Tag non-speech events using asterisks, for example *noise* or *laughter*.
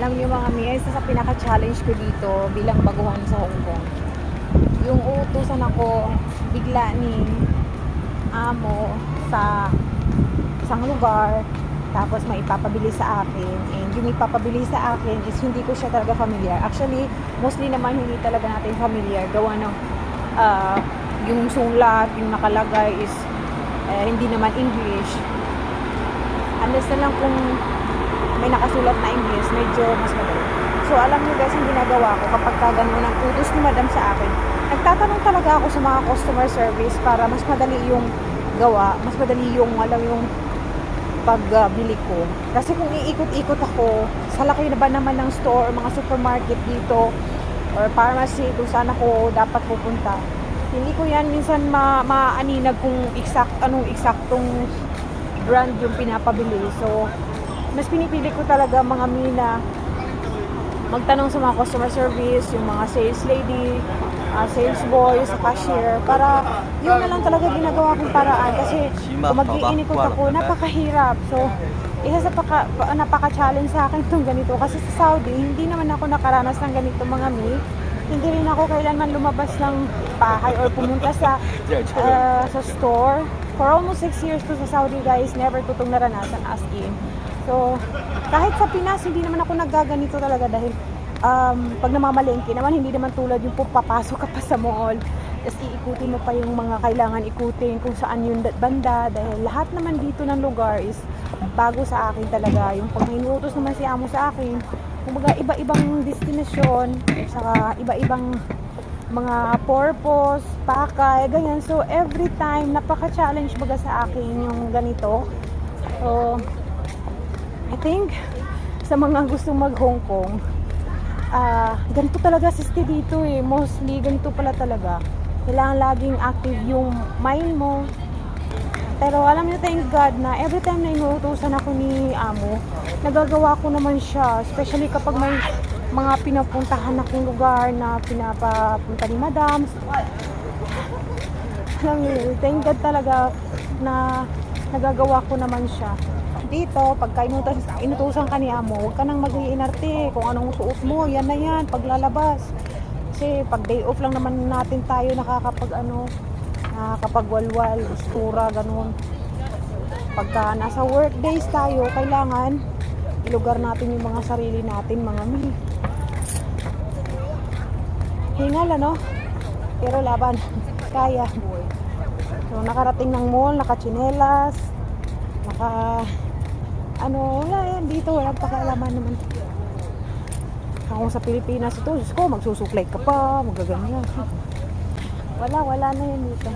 Alam niyo mga mi, isa sa pinaka-challenge ko dito bilang baguhan sa Hong Kong. Yung uutusan ako bigla ni amo sa isang lugar tapos may ipapabili sa akin. And yung ipapabili sa akin is hindi ko siya talaga familiar. Actually mostly naman hindi talaga natin familiar. Gawa ng ah, yung sulat yung nakalagay is eh, hindi naman English. Unless na lang kung may nakasulat na English medyo mas madali so alam niyo guys yung ginagawa ko kapag ka ganun ang utos ni madam sa akin nagtatanong talaga ako sa mga customer service para mas madali yung gawa mas madali yung alam yung pagbili ko. Kasi kung iikot-ikot ako, sa laki na ba naman ng store or mga supermarket dito or pharmacy kung saan ako dapat pupunta. Hindi ko yan minsan ma maaninag kung exact anong eksaktong brand yung pinapabili. So, mas pinipili ko talaga mga mina magtanong sa mga customer service, yung mga sales lady, ah, sales boy, sa cashier, para yun na lang talaga ginagawa kong paraan. Kasi kung mag-iinikot ako, napakahirap. So, isa sa paka, pa- napaka-challenge sa akin itong ganito. Kasi sa Saudi, hindi naman ako nakaranas ng ganito mga mi. Hindi rin ako kailanman lumabas ng bahay or pumunta sa *laughs* ah, sa store. For almost 6 years to sa Saudi guys, never ko itong naranasan as in. So, kahit sa Pinas, hindi naman ako naggaganito talaga dahil um, pag namamalengke naman, hindi naman tulad yung papasok ka pa sa mall. Tapos iikutin mo pa yung mga kailangan ikutin kung saan yung da- banda dahil lahat naman dito ng lugar is bago sa akin talaga. Yung pag naman si amo sa akin, kumbaga iba-ibang destinasyon, saka iba-ibang mga purpose, pakay, ganyan. So, every time, napaka-challenge baga sa akin yung ganito. So, think, sa mga gustong mag Hong Kong, ah ganito talaga sisti dito eh. Mostly, ganito pala talaga. Kailangan laging active yung mind mo. Pero alam niyo, thank God na every time na inuutosan ako ni Amo, nagagawa ko naman siya. Especially kapag may mga pinapuntahan akong lugar na pinapapunta ni Madam. Alam thank God talaga na nagagawa ko naman siya. Dito, pagka inutusan, inutusan ka ni Amo, huwag ka nang mag-iinarte. Kung anong suot mo, yan na yan, paglalabas. Kasi pag day off lang naman natin tayo nakakapag ano, nakakapagwalwal, ustura, ganun. Pagka nasa work days tayo, kailangan ilugar natin yung mga sarili natin, mga mi. Hingal ano? Pero laban, *laughs* kaya. So, nakarating ng mall, nakachinelas, naka, ano, wala yan, dito, walang pakialaman naman. Kung sa Pilipinas ito, Diyos ko, magsusuklay ka pa, magaganyan. Wala, wala na yan dito.